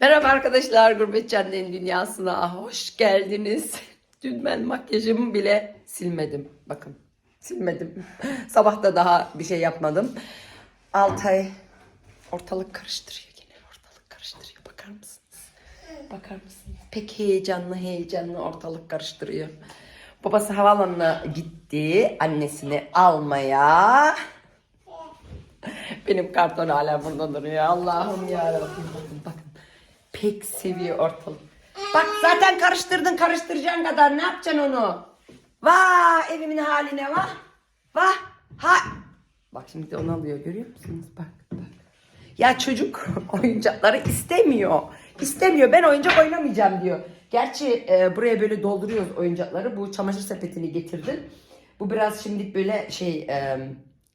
Merhaba arkadaşlar, Gurbet Canlı'nın dünyasına hoş geldiniz. Dün ben makyajımı bile silmedim. Bakın, silmedim. Sabah da daha bir şey yapmadım. Altay ortalık karıştırıyor gene. Ortalık karıştırıyor. Bakar mısınız? Bakar mısınız? Pek heyecanlı heyecanlı ortalık karıştırıyor. Babası havaalanına gitti annesini almaya. Benim karton hala burada duruyor. Allah'ım ya Bakın bakın. Pek seviyor ortalık. Bak zaten karıştırdın karıştıracağın kadar ne yapacaksın onu? Vah evimin haline vah. Vah. Ha. Bak şimdi de onu alıyor görüyor musunuz? Bak bak. Ya çocuk oyuncakları istemiyor. İstemiyor. Ben oyuncak oynamayacağım diyor. Gerçi e, buraya böyle dolduruyoruz oyuncakları. Bu çamaşır sepetini getirdim. Bu biraz şimdi böyle şey e,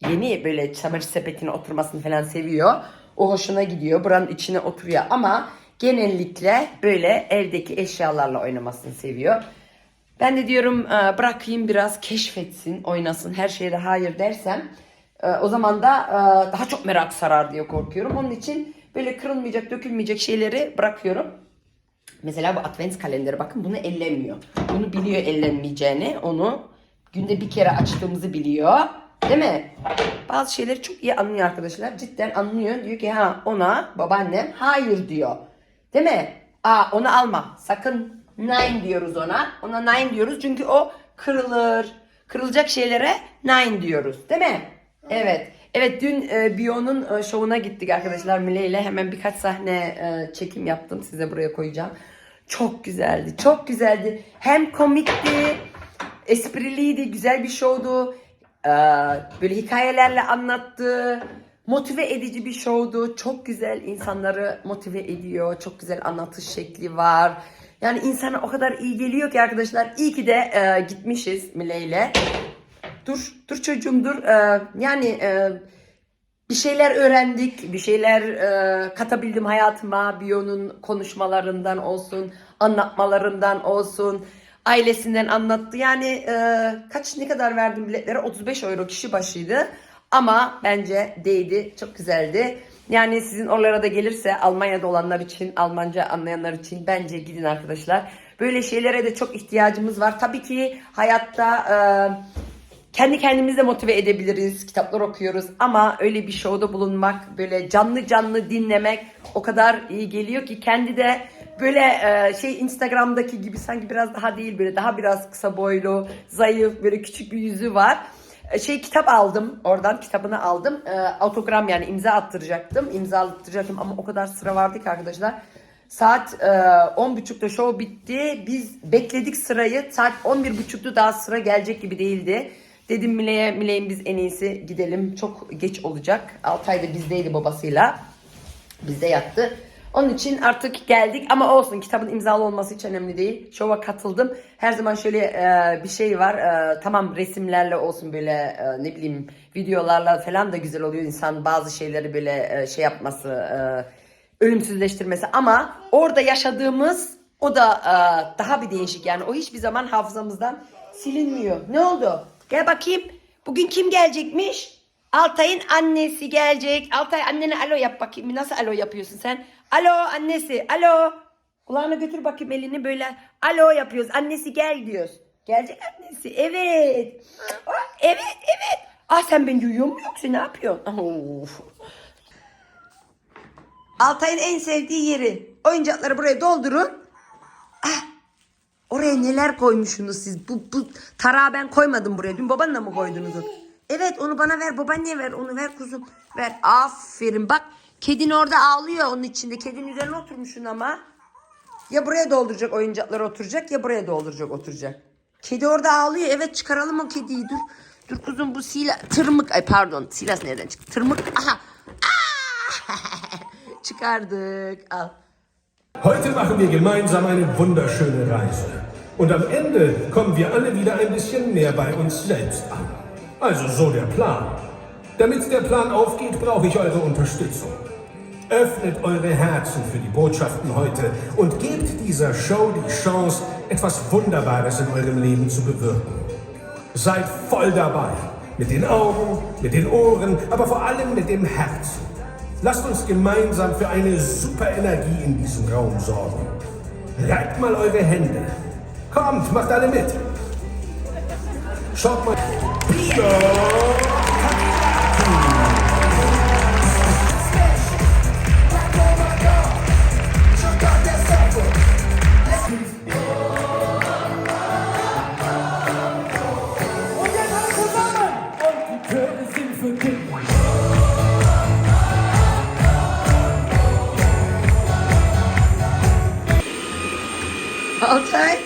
yeni böyle çamaşır sepetine oturmasını falan seviyor. O hoşuna gidiyor. Buranın içine oturuyor ama genellikle böyle evdeki eşyalarla oynamasını seviyor. Ben de diyorum e, bırakayım biraz keşfetsin, oynasın. Her şeye de hayır dersem e, o zaman da e, daha çok merak sarar diye korkuyorum. Onun için böyle kırılmayacak, dökülmeyecek şeyleri bırakıyorum. Mesela bu advent kalenderi bakın bunu ellemiyor. Bunu biliyor ellenmeyeceğini. Onu günde bir kere açtığımızı biliyor. Değil mi? Bazı şeyleri çok iyi anlıyor arkadaşlar. Cidden anlıyor. Diyor ki ha ona babaannem hayır diyor. Değil mi? Aa onu alma. Sakın nine diyoruz ona. Ona nine diyoruz çünkü o kırılır. Kırılacak şeylere nine diyoruz. Değil mi? Evet. Evet dün e, Bio'nun e, şovuna gittik arkadaşlar Mile ile. Hemen birkaç sahne e, çekim yaptım. Size buraya koyacağım. Çok güzeldi. Çok güzeldi. Hem komikti, espriliydi, güzel bir şovdu. Ee, böyle hikayelerle anlattı. Motive edici bir şovdu. Çok güzel insanları motive ediyor. Çok güzel anlatış şekli var. Yani insana o kadar iyi geliyor ki arkadaşlar. İyi ki de e, gitmişiz Mile ile. Dur, dur çocuğum dur. Ee, yani e, bir şeyler öğrendik, bir şeyler e, katabildim hayatıma. Bio'nun konuşmalarından olsun, anlatmalarından olsun, ailesinden anlattı. Yani e, kaç ne kadar verdim biletlere? 35 euro kişi başıydı. Ama bence değdi, çok güzeldi. Yani sizin oralara da gelirse Almanya'da olanlar için, Almanca anlayanlar için bence gidin arkadaşlar. Böyle şeylere de çok ihtiyacımız var. Tabii ki hayatta e, kendi kendimizi de motive edebiliriz. Kitaplar okuyoruz ama öyle bir şovda bulunmak, böyle canlı canlı dinlemek o kadar iyi geliyor ki kendi de böyle e, şey Instagram'daki gibi sanki biraz daha değil böyle daha biraz kısa boylu, zayıf, böyle küçük bir yüzü var. E, Şey kitap aldım oradan kitabını aldım. E, autogram yani imza attıracaktım. İmza attıracaktım ama o kadar sıra vardı ki arkadaşlar. Saat e, 10.30'da show bitti. Biz bekledik sırayı. Saat 11.30'da daha sıra gelecek gibi değildi. Dedim Mile'ye, Mile'yin biz en iyisi gidelim. Çok geç olacak. Altay da bizdeydi babasıyla. Bizde yattı. Onun için artık geldik ama olsun kitabın imzalı olması hiç önemli değil. Şova katıldım. Her zaman şöyle e, bir şey var. E, tamam resimlerle olsun böyle e, ne bileyim videolarla falan da güzel oluyor insan bazı şeyleri böyle e, şey yapması, e, ölümsüzleştirmesi ama orada yaşadığımız o da e, daha bir değişik yani o hiçbir zaman hafızamızdan silinmiyor. Ne oldu? Gel bakayım. Bugün kim gelecekmiş? Altay'ın annesi gelecek. Altay annene alo yap bakayım. Nasıl alo yapıyorsun sen? Alo annesi. Alo. Kulağına götür bakayım elini böyle. Alo yapıyoruz. Annesi gel diyoruz. Gelecek annesi. Evet. Aa, evet evet. Ah sen beni duyuyor mu yoksa ne yapıyorsun? Of. Altay'ın en sevdiği yeri. Oyuncakları buraya doldurun. Ah, oraya neler koymuşsunuz siz? Bu, bu tarağı ben koymadım buraya. Dün babanla mı koydunuz onu? Evet onu bana ver. Babaanneye ver. Onu ver kuzum. Ver. Aferin. Bak kedin orada ağlıyor onun içinde. Kedinin üzerine oturmuşsun ama. Ya buraya dolduracak oyuncakları oturacak ya buraya dolduracak oturacak. Kedi orada ağlıyor. Evet çıkaralım o kediyi. Dur. Dur kuzum bu sila tırmık. Ay pardon. Silas nereden çıktı? Tırmık. Aha. Aa! Çıkardık. Al. Heute machen wir gemeinsam eine wunderschöne Reise. Und am Ende kommen wir alle wieder ein bisschen mehr bei uns selbst an. Also so der Plan. Damit der Plan aufgeht, brauche ich eure Unterstützung. Öffnet eure Herzen für die Botschaften heute und gebt dieser Show die Chance, etwas Wunderbares in eurem Leben zu bewirken. Seid voll dabei. Mit den Augen, mit den Ohren, aber vor allem mit dem Herzen. Lasst uns gemeinsam für eine super Energie in diesem Raum sorgen. Reibt mal eure Hände. Kommt, macht alle mit. Schaut mal. Biber! Altay.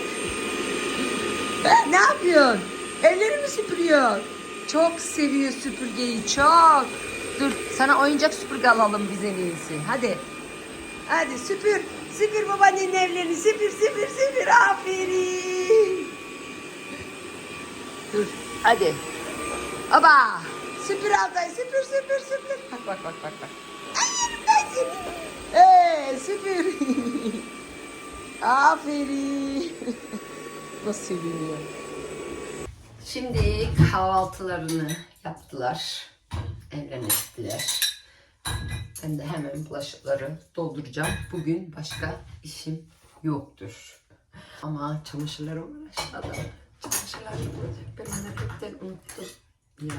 Ne yapıyorsun? Elleri mi süpürüyor? Çok seviyor süpürgeyi çok. Dur sana oyuncak süpürge alalım biz en iyisi. Hadi. Hadi süpür. Süpür babaannenin evlerini. Süpür süpür süpür. Aferin. Dur hadi. Baba. Süpür Altay süpür süpür süpür. Bak bak bak bak. bak. Ay yerim ben seni. Ee, süpür. Aferin. Nasıl seviniyor. Şimdi kahvaltılarını yaptılar. Evlerine gittiler. Ben de hemen bulaşıkları dolduracağım. Bugün başka işim yoktur. Ama çamaşırları var aşağıda. Çamaşırlar olacak. Ben hareketten unuttum. Ya.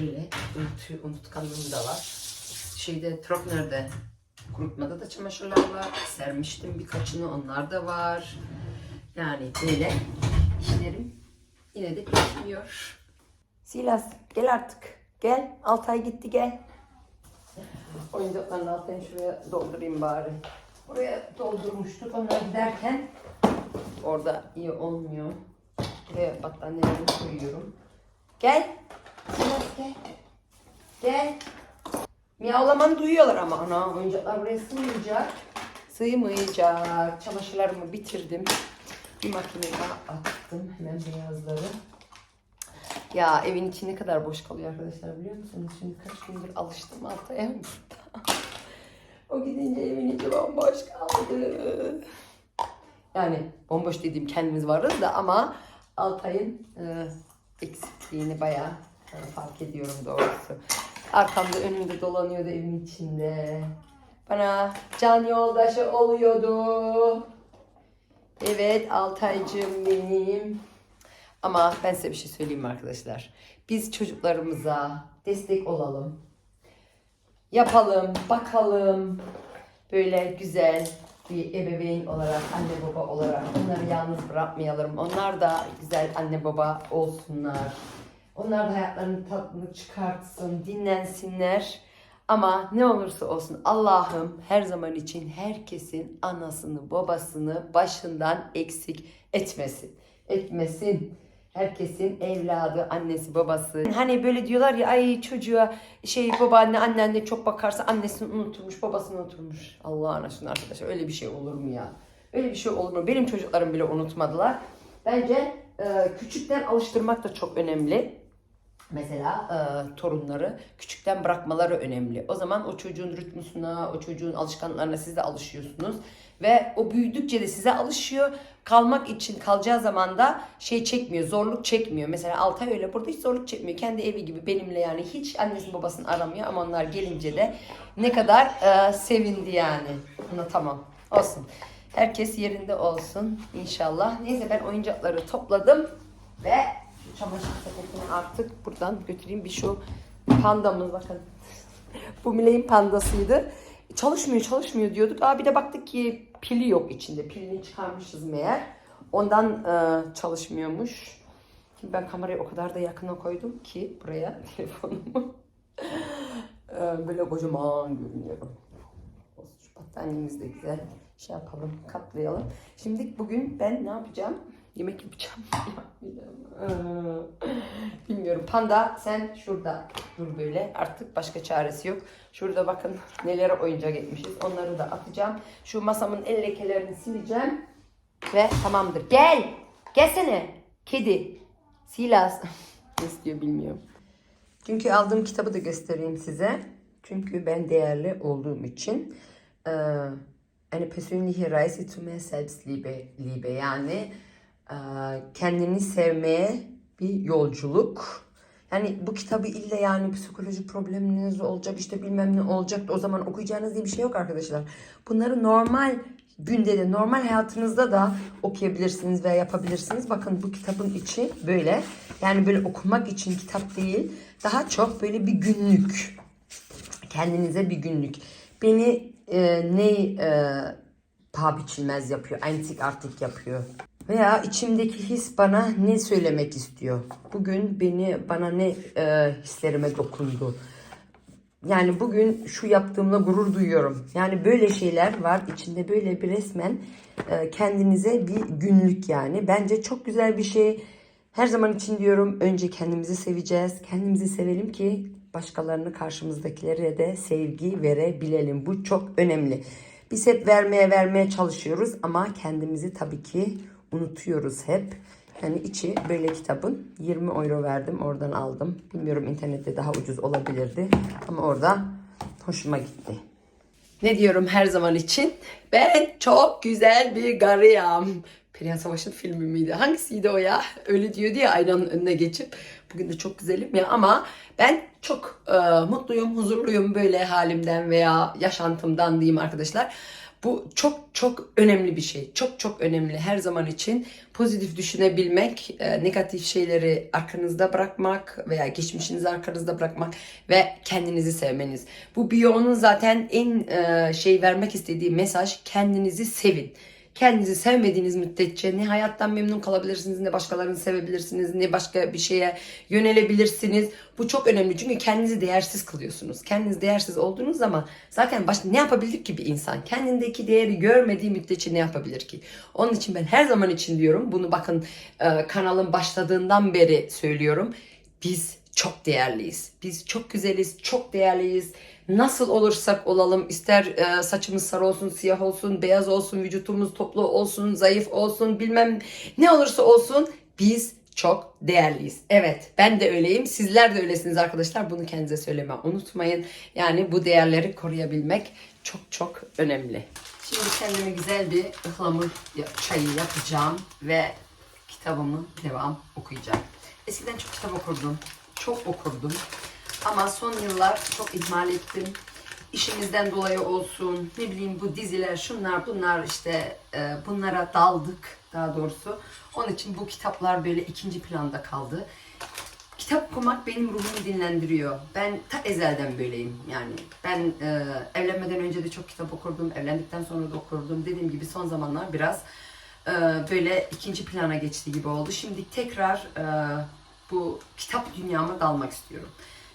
Böyle unut, unutkanlığım da var. Şeyde Trokner'de kurutmada da çamaşırlar var. Sermiştim birkaçını onlar da var. Yani böyle işlerim yine de bitmiyor. Silas gel artık. Gel. Altay gitti gel. Oyuncaklarını Altay'ın şuraya doldurayım bari. Buraya doldurmuştuk onlar giderken. Orada iyi olmuyor. Buraya battaniyeleri koyuyorum. Gel. Silas gel. Gel. Miyavlamanı duyuyorlar ama ana oyuncaklar buraya sığmayacak. Sığmayacak. Çamaşırlarımı bitirdim. Bir makineye attım hemen beyazları. Ya evin içi ne kadar boş kalıyor arkadaşlar biliyor musunuz? Şimdi kaç gündür alıştım Altay'a burada. o gidince evin içi bomboş kaldı. Yani bomboş dediğim kendimiz varız da ama Altay'ın e, eksikliğini bayağı e, fark ediyorum doğrusu. Arkamda önümde dolanıyordu evin içinde. Bana can yoldaşı oluyordu. Evet Altaycığım benim. Ama ben size bir şey söyleyeyim arkadaşlar. Biz çocuklarımıza destek olalım. Yapalım, bakalım. Böyle güzel bir ebeveyn olarak, anne baba olarak onları yalnız bırakmayalım. Onlar da güzel anne baba olsunlar. Onlar da hayatlarının tadını çıkartsın, dinlensinler. Ama ne olursa olsun Allah'ım her zaman için herkesin anasını, babasını başından eksik etmesin. Etmesin. Herkesin evladı, annesi, babası. Hani böyle diyorlar ya ay çocuğa şey babaanne annenle çok bakarsa annesini unuturmuş, babasını unuturmuş. Allah'ın aşkına arkadaşlar öyle bir şey olur mu ya? Öyle bir şey olur mu? Benim çocuklarım bile unutmadılar. Bence e, küçükten alıştırmak da çok önemli. Mesela e, torunları küçükten bırakmaları önemli. O zaman o çocuğun ritmusuna, o çocuğun alışkanlıklarına siz de alışıyorsunuz. Ve o büyüdükçe de size alışıyor. Kalmak için kalacağı zaman da şey çekmiyor, zorluk çekmiyor. Mesela Altay öyle burada hiç zorluk çekmiyor. Kendi evi gibi benimle yani hiç annesini babasını aramıyor. Ama onlar gelince de ne kadar e, sevindi yani. Buna tamam. Olsun. Herkes yerinde olsun inşallah. Neyse ben oyuncakları topladım ve çamaşır sepetini artık buradan götüreyim. Bir şu pandamız bakın. Bu Miley'in pandasıydı. Çalışmıyor çalışmıyor diyorduk. Aa bir de baktık ki pili yok içinde. Pilini çıkarmışız meğer. Ondan e, çalışmıyormuş. Şimdi ben kamerayı o kadar da yakına koydum ki buraya telefonumu. E, böyle kocaman görünüyorum. Şu battaniyemizi de güzel şey yapalım, katlayalım. Şimdi bugün ben ne yapacağım? Yemek yapacağım. Ee, Bilmiyorum. Panda sen şurada dur böyle. Artık başka çaresi yok. Şurada bakın nelere oyuncak etmişiz. Onları da atacağım. Şu masamın el lekelerini sileceğim. Ve tamamdır. Gel. Gelsene. Kedi. Silas. ne istiyor bilmiyorum. Çünkü aldığım kitabı da göstereyim size. Çünkü ben değerli olduğum için. Ee, eine persönliche Reise zu mehr Selbstliebe Liebe. yani e, kendini sevmeye bir yolculuk. Yani bu kitabı ille yani psikoloji probleminiz olacak işte bilmem ne olacak da o zaman okuyacağınız diye bir şey yok arkadaşlar. Bunları normal günde de normal hayatınızda da okuyabilirsiniz veya yapabilirsiniz. Bakın bu kitabın içi böyle. Yani böyle okumak için kitap değil. Daha çok böyle bir günlük. Kendinize bir günlük. Beni e, ne e, paha biçilmez yapıyor. Antik artık yapıyor. Veya içimdeki his bana ne söylemek istiyor. Bugün beni bana ne e, hislerime dokundu. Yani bugün şu yaptığımla gurur duyuyorum. Yani böyle şeyler var içinde böyle bir resmen e, kendinize bir günlük yani. Bence çok güzel bir şey. Her zaman için diyorum önce kendimizi seveceğiz. Kendimizi sevelim ki başkalarını karşımızdakilere de sevgi verebilelim. Bu çok önemli. Biz hep vermeye vermeye çalışıyoruz ama kendimizi tabii ki unutuyoruz hep. Yani içi böyle kitabın 20 euro verdim oradan aldım. Bilmiyorum internette daha ucuz olabilirdi ama orada hoşuma gitti. Ne diyorum her zaman için? Ben çok güzel bir garıyım. Perihan Savaş'ın filmi miydi? Hangisiydi o ya? Öyle diyordu ya aynanın önüne geçip. Bugün de çok güzelim ya ama ben çok e, mutluyum, huzurluyum böyle halimden veya yaşantımdan diyeyim arkadaşlar. Bu çok çok önemli bir şey. Çok çok önemli her zaman için pozitif düşünebilmek, e, negatif şeyleri arkanızda bırakmak veya geçmişinizi arkanızda bırakmak ve kendinizi sevmeniz. Bu Bio'nun zaten en e, şey vermek istediği mesaj kendinizi sevin. Kendinizi sevmediğiniz müddetçe ne hayattan memnun kalabilirsiniz, ne başkalarını sevebilirsiniz, ne başka bir şeye yönelebilirsiniz. Bu çok önemli çünkü kendinizi değersiz kılıyorsunuz. Kendiniz değersiz olduğunuz zaman zaten baş, ne yapabilir ki bir insan? Kendindeki değeri görmediği müddetçe ne yapabilir ki? Onun için ben her zaman için diyorum, bunu bakın e, kanalın başladığından beri söylüyorum. Biz çok değerliyiz. Biz çok güzeliz, çok değerliyiz. Nasıl olursak olalım, ister e, saçımız sarı olsun, siyah olsun, beyaz olsun, vücutumuz toplu olsun, zayıf olsun, bilmem ne olursa olsun biz çok değerliyiz. Evet, ben de öyleyim. Sizler de öylesiniz arkadaşlar. Bunu kendinize söyleme unutmayın. Yani bu değerleri koruyabilmek çok çok önemli. Şimdi kendime güzel bir ıhlamur çayı yapacağım ve kitabımı devam okuyacağım. Eskiden çok kitap okurdum. Çok okurdum. Ama son yıllar çok ihmal ettim. İşimizden dolayı olsun, ne bileyim bu diziler, şunlar bunlar işte e, bunlara daldık daha doğrusu. Onun için bu kitaplar böyle ikinci planda kaldı. Kitap okumak benim ruhumu dinlendiriyor. Ben ta ezelden böyleyim yani. Ben e, evlenmeden önce de çok kitap okurdum, evlendikten sonra da okurdum. Dediğim gibi son zamanlar biraz e, böyle ikinci plana geçti gibi oldu. Şimdi tekrar e, bu kitap dünyama dalmak istiyorum.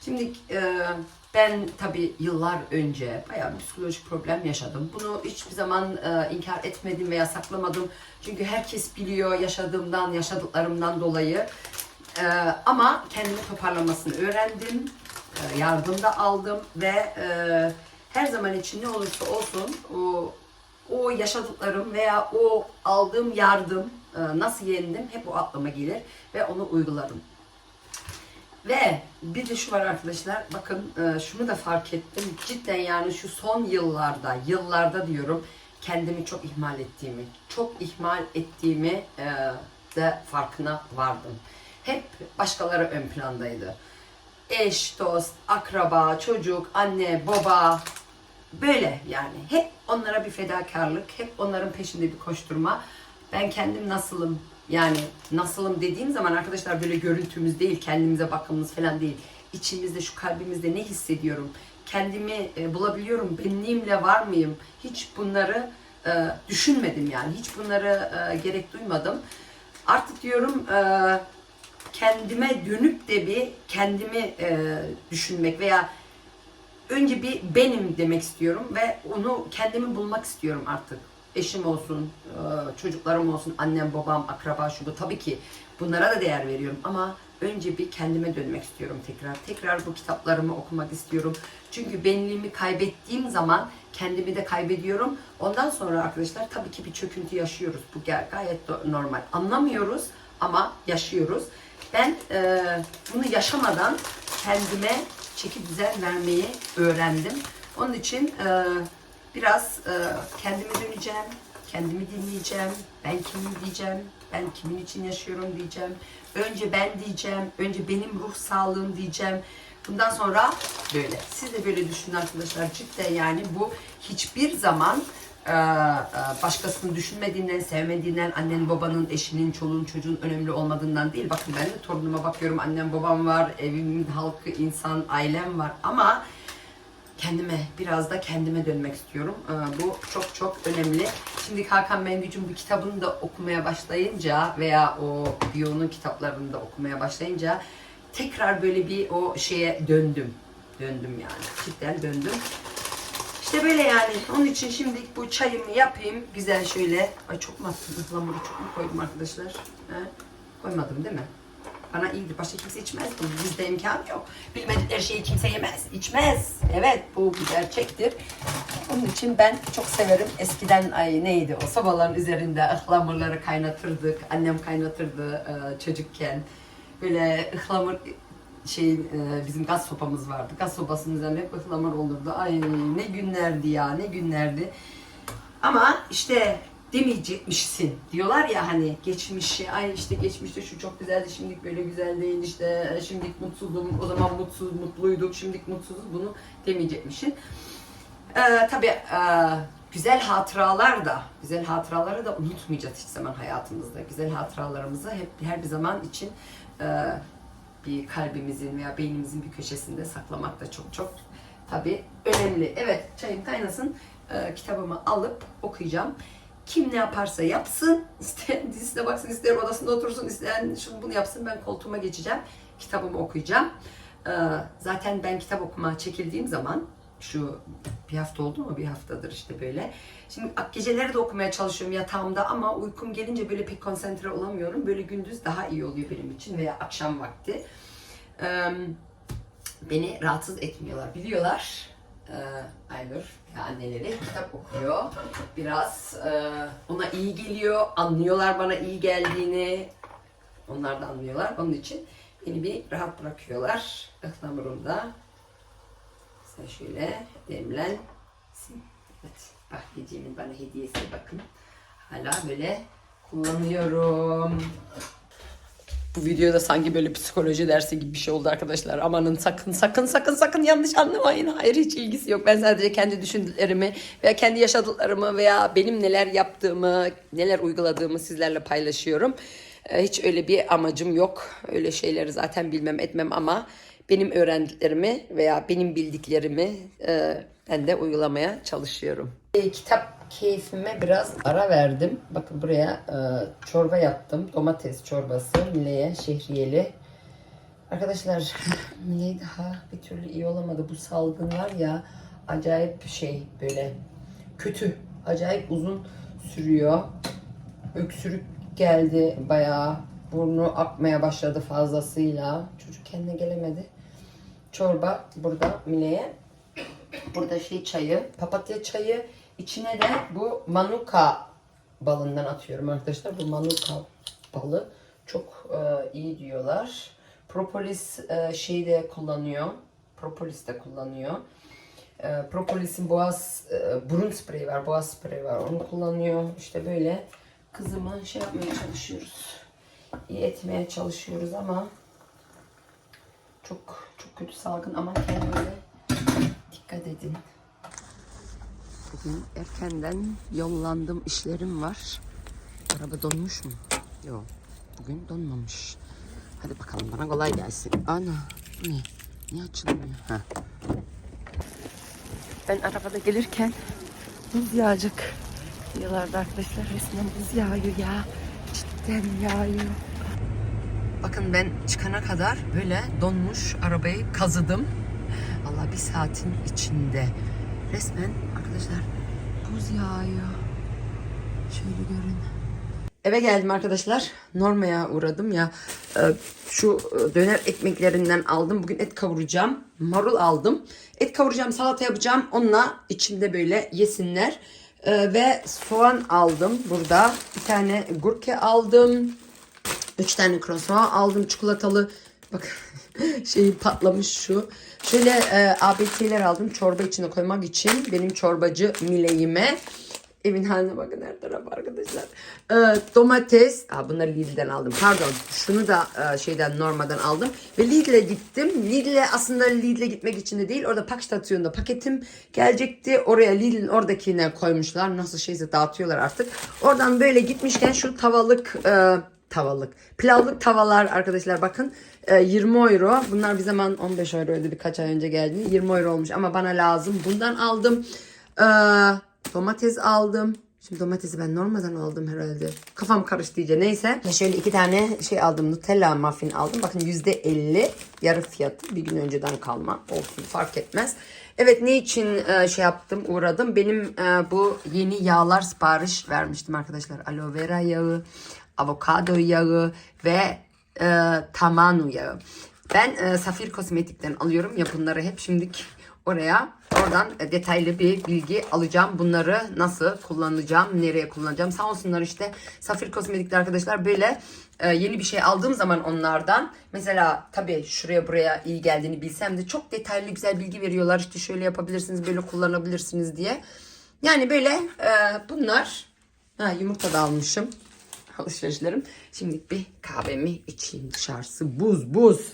Şimdi e, ben tabii yıllar önce bayağı psikolojik problem yaşadım. Bunu hiçbir zaman e, inkar etmedim veya saklamadım. Çünkü herkes biliyor yaşadığımdan, yaşadıklarımdan dolayı. E, ama kendimi toparlamasını öğrendim. E, yardım da aldım ve e, her zaman için ne olursa olsun o, o yaşadıklarım veya o aldığım yardım e, nasıl yendim hep o aklıma gelir ve onu uygularım. Ve bir de şu var arkadaşlar, bakın e, şunu da fark ettim. Cidden yani şu son yıllarda, yıllarda diyorum kendimi çok ihmal ettiğimi, çok ihmal ettiğimi e, de farkına vardım. Hep başkaları ön plandaydı. Eş, dost, akraba, çocuk, anne, baba, böyle yani. Hep onlara bir fedakarlık, hep onların peşinde bir koşturma. Ben kendim nasılım, yani nasılım dediğim zaman arkadaşlar böyle görüntümüz değil, kendimize bakımımız falan değil. İçimizde, şu kalbimizde ne hissediyorum? Kendimi e, bulabiliyorum, benliğimle var mıyım? Hiç bunları e, düşünmedim yani. Hiç bunları e, gerek duymadım. Artık diyorum e, kendime dönüp de bir kendimi e, düşünmek veya önce bir benim demek istiyorum ve onu kendimi bulmak istiyorum artık. Eşim olsun, e, çocuklarım olsun, annem, babam, akraba, şu bu. Tabii ki bunlara da değer veriyorum ama önce bir kendime dönmek istiyorum tekrar. Tekrar bu kitaplarımı okumak istiyorum. Çünkü benliğimi kaybettiğim zaman kendimi de kaybediyorum. Ondan sonra arkadaşlar tabii ki bir çöküntü yaşıyoruz. Bu gay- gayet normal. Anlamıyoruz ama yaşıyoruz. Ben e, bunu yaşamadan kendime çeki düzen vermeyi öğrendim. Onun için e, biraz e, kendime döneceğim, kendimi dinleyeceğim, ben kimim diyeceğim, ben kimin için yaşıyorum diyeceğim. Önce ben diyeceğim, önce benim ruh sağlığım diyeceğim. Bundan sonra böyle. Siz de böyle düşünün arkadaşlar. Cidden yani bu hiçbir zaman e, e, başkasını düşünmediğinden, sevmediğinden, annen, babanın, eşinin, çoluğun, çocuğun önemli olmadığından değil. Bakın ben de torunuma bakıyorum. Annem, babam var, evimin halkı, insan, ailem var. Ama kendime, biraz da kendime dönmek istiyorum. Ee, Bu çok çok önemli. Şimdi Hakan Mengücüm bu kitabını da okumaya başlayınca veya o Biyon'un kitaplarını da okumaya başlayınca tekrar böyle bir o şeye döndüm. Döndüm yani. Cidden döndüm. İşte böyle yani. Onun için şimdi bu çayımı yapayım. Güzel şöyle. Ay çok mu attım? Ihlamuru çok mu koydum arkadaşlar? He? Koymadım değil mi? Bana iyidir. Başka kimse içmez bunu. Bizde imkan yok. Bilmedikleri şeyi kimse yemez, içmez. Evet bu bir gerçektir. Onun için ben çok severim. Eskiden ay neydi o sobaların üzerinde ıhlamurları kaynatırdık. Annem kaynatırdı e, çocukken. Böyle ıhlamur şey e, bizim gaz sopamız vardı. Gaz sobasının üzerinde hep ıhlamur olurdu. Ay ne günlerdi ya ne günlerdi. Ama işte demeyecekmişsin diyorlar ya hani geçmişi ay işte geçmişte şu çok güzeldi şimdilik böyle güzel değil işte şimdilik mutsuzdum o zaman mutsuz mutluyduk şimdilik mutsuzuz bunu demeyecekmişsin. Ee, tabii e, güzel hatıralar da güzel hatıraları da unutmayacağız hiç zaman hayatımızda. Güzel hatıralarımızı hep her bir zaman için e, bir kalbimizin veya beynimizin bir köşesinde saklamak da çok çok tabii önemli. Evet çayım kaynasın. Ee, kitabımı alıp okuyacağım. Kim ne yaparsa yapsın. İsteyen dizisine baksın, ister odasında otursun, isteyen şunu bunu yapsın. Ben koltuğuma geçeceğim. Kitabımı okuyacağım. Ee, zaten ben kitap okuma çekildiğim zaman şu bir hafta oldu mu? Bir haftadır işte böyle. Şimdi geceleri de okumaya çalışıyorum yatağımda ama uykum gelince böyle pek konsantre olamıyorum. Böyle gündüz daha iyi oluyor benim için veya akşam vakti. Ee, beni rahatsız etmiyorlar. Biliyorlar. Ee, Aynur anneleri kitap okuyor. Biraz e, ona iyi geliyor. Anlıyorlar bana iyi geldiğini. Onlar da anlıyorlar. Onun için beni bir rahat bırakıyorlar. Ihlamurumda. Sen şöyle demlensin. Evet. Bahriyeciğimin bana hediyesi bakın. Hala böyle kullanıyorum. Bu videoda sanki böyle psikoloji dersi gibi bir şey oldu arkadaşlar. Amanın sakın sakın sakın sakın yanlış anlamayın. Hayır hiç ilgisi yok. Ben sadece kendi düşündüklerimi veya kendi yaşadıklarımı veya benim neler yaptığımı, neler uyguladığımı sizlerle paylaşıyorum. Ee, Hiç öyle bir amacım yok. Öyle şeyleri zaten bilmem etmem ama benim öğrendiklerimi veya benim bildiklerimi e, ben de uygulamaya çalışıyorum. E, kitap keyfime biraz ara verdim. Bakın buraya e, çorba yaptım. Domates çorbası. Mile'ye şehriyeli. Arkadaşlar Mile daha bir türlü iyi olamadı. Bu salgın var ya acayip şey böyle kötü. Acayip uzun sürüyor. Öksürük geldi bayağı. Burnu akmaya başladı fazlasıyla. Çocuk kendine gelemedi. Çorba burada Mile'ye. Burada şey çayı, papatya çayı. İçine de bu manuka balından atıyorum arkadaşlar. Bu manuka balı çok e, iyi diyorlar. Propolis e, şeyi de kullanıyor. Propolis de kullanıyor. E, Propolis'in boğaz, e, burun spreyi var, boğaz spreyi var. Onu kullanıyor. İşte böyle kızımı şey yapmaya çalışıyoruz. İyi etmeye çalışıyoruz ama çok çok kötü salgın ama kendinize dikkat edin. Bugün erkenden yollandım işlerim var. Araba donmuş mu? Yok. Bugün donmamış. Hadi bakalım bana kolay gelsin. Ana bu ne? Niye açılmıyor? Ha. Ben arabada gelirken buz yağacak diyorlardı arkadaşlar. Resmen buz yağıyor ya. Cidden yağıyor. Bakın ben çıkana kadar böyle donmuş arabayı kazıdım. Allah bir saatin içinde. Resmen arkadaşlar buz yağıyor. Şöyle görün. Eve geldim arkadaşlar. Norma'ya uğradım ya. e, Şu e, döner ekmeklerinden aldım. Bugün et kavuracağım. Marul aldım. Et kavuracağım, salata yapacağım. Onunla içinde böyle yesinler. E, Ve soğan aldım burada. Bir tane gurke aldım. Üç tane croissant aldım çikolatalı. Bak şeyi patlamış şu. Şöyle e, ABT'ler aldım çorba içine koymak için. Benim çorbacı Mile'yime. Evin haline bakın her taraf arkadaşlar. E, domates. Aa, bunları Lidl'den aldım. Pardon. Şunu da e, şeyden Norma'dan aldım. Ve Lidl'e gittim. Lidl'e aslında Lidl'e gitmek için de değil. Orada pak stasyonunda paketim gelecekti. Oraya Lidl'in oradakine koymuşlar. Nasıl şeyse dağıtıyorlar artık. Oradan böyle gitmişken şu tavalık e, tavalık. Pilavlık tavalar arkadaşlar bakın. e, 20 euro. Bunlar bir zaman 15 euroydu birkaç ay önce geldi. 20 euro olmuş ama bana lazım. Bundan aldım. E, domates aldım. Şimdi domatesi ben normalden aldım herhalde. Kafam karıştı iyice. Neyse. Şöyle iki tane şey aldım. Nutella muffin aldım. Bakın %50 yarı fiyatı. Bir gün önceden kalma. Olsun fark etmez. Evet ne için e, şey yaptım uğradım. Benim e, bu yeni yağlar sipariş vermiştim arkadaşlar. Aloe vera yağı, avokado yağı ve e, tamanu yağı. Ben e, Safir Kozmetik'ten alıyorum ya bunları hep şimdilik oraya oradan e, detaylı bir bilgi alacağım. Bunları nasıl kullanacağım, nereye kullanacağım. Sağ olsunlar işte Safir Kozmetik'te arkadaşlar böyle e, yeni bir şey aldığım zaman onlardan mesela tabii şuraya buraya iyi geldiğini bilsem de çok detaylı güzel bilgi veriyorlar. İşte şöyle yapabilirsiniz, böyle kullanabilirsiniz diye. Yani böyle e, bunlar ha, yumurta da almışım alışverişlerim. Şimdi bir kahvemi içeyim dışarısı buz buz.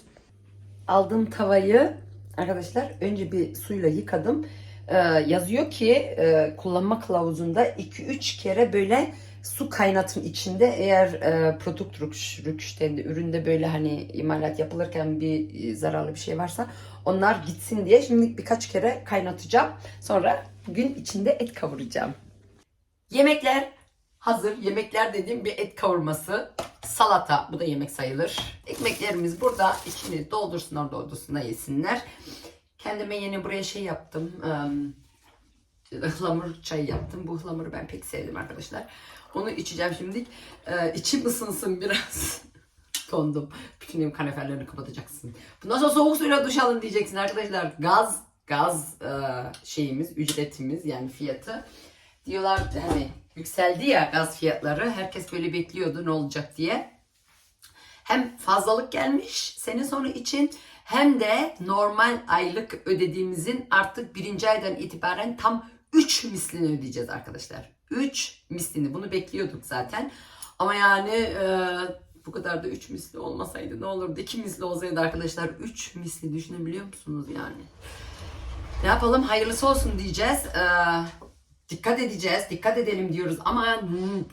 Aldığım tavayı arkadaşlar önce bir suyla yıkadım. Ee, yazıyor ki e, kullanma kılavuzunda 2-3 kere böyle su kaynatın içinde eğer e, produkt rüküşlerinde üründe böyle hani imalat yapılırken bir e, zararlı bir şey varsa onlar gitsin diye şimdi birkaç kere kaynatacağım. Sonra gün içinde et kavuracağım. Yemekler hazır. Yemekler dediğim bir et kavurması. Salata. Bu da yemek sayılır. Ekmeklerimiz burada. İçini doldursunlar doldursunlar yesinler. Kendime yeni buraya şey yaptım. Em, ıhlamur çayı yaptım. Bu ıhlamuru ben pek sevdim arkadaşlar. Onu içeceğim şimdi. Ee, içim ısınsın biraz. Dondum. Bütün ev kaneferlerini kapatacaksın. Bundan sonra soğuk suyla duş alın diyeceksin arkadaşlar. Gaz, gaz e, şeyimiz, ücretimiz yani fiyatı. Diyorlar hani yükseldi ya gaz fiyatları. Herkes böyle bekliyordu ne olacak diye. Hem fazlalık gelmiş senin sonu için hem de normal aylık ödediğimizin artık birinci aydan itibaren tam 3 mislini ödeyeceğiz arkadaşlar. 3 mislini bunu bekliyorduk zaten. Ama yani e, bu kadar da 3 misli olmasaydı ne olurdu? 2 misli olsaydı arkadaşlar 3 misli düşünebiliyor musunuz yani? Ne yapalım hayırlısı olsun diyeceğiz. Ee, dikkat edeceğiz. Dikkat edelim diyoruz. Ama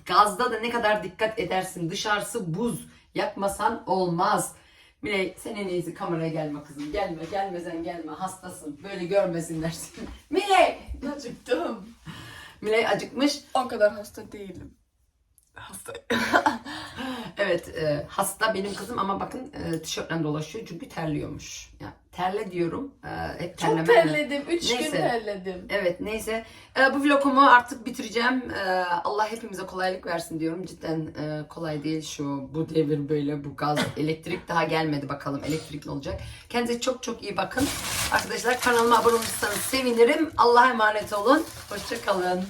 gazda da ne kadar dikkat edersin. Dışarısı buz. Yakmasan olmaz. Miley sen en iyisi kameraya gelme kızım. Gelme gelmesen gelme hastasın. Böyle görmesinler seni. Miley acıktım. Miley acıkmış. O kadar hasta değilim. Hasta. Evet e, hasta benim kızım ama bakın e, tişörtle dolaşıyor çünkü terliyormuş. Ya, terle diyorum. E, hep Çok terledim. Üç Neyse. gün terledim. Evet neyse. Ee, bu vlogumu artık bitireceğim. Ee, Allah hepimize kolaylık versin diyorum. Cidden e, kolay değil şu bu devir böyle bu gaz elektrik daha gelmedi bakalım elektrik ne olacak. Kendinize çok çok iyi bakın. Arkadaşlar kanalıma abone olursanız sevinirim. Allah'a emanet olun. Hoşçakalın.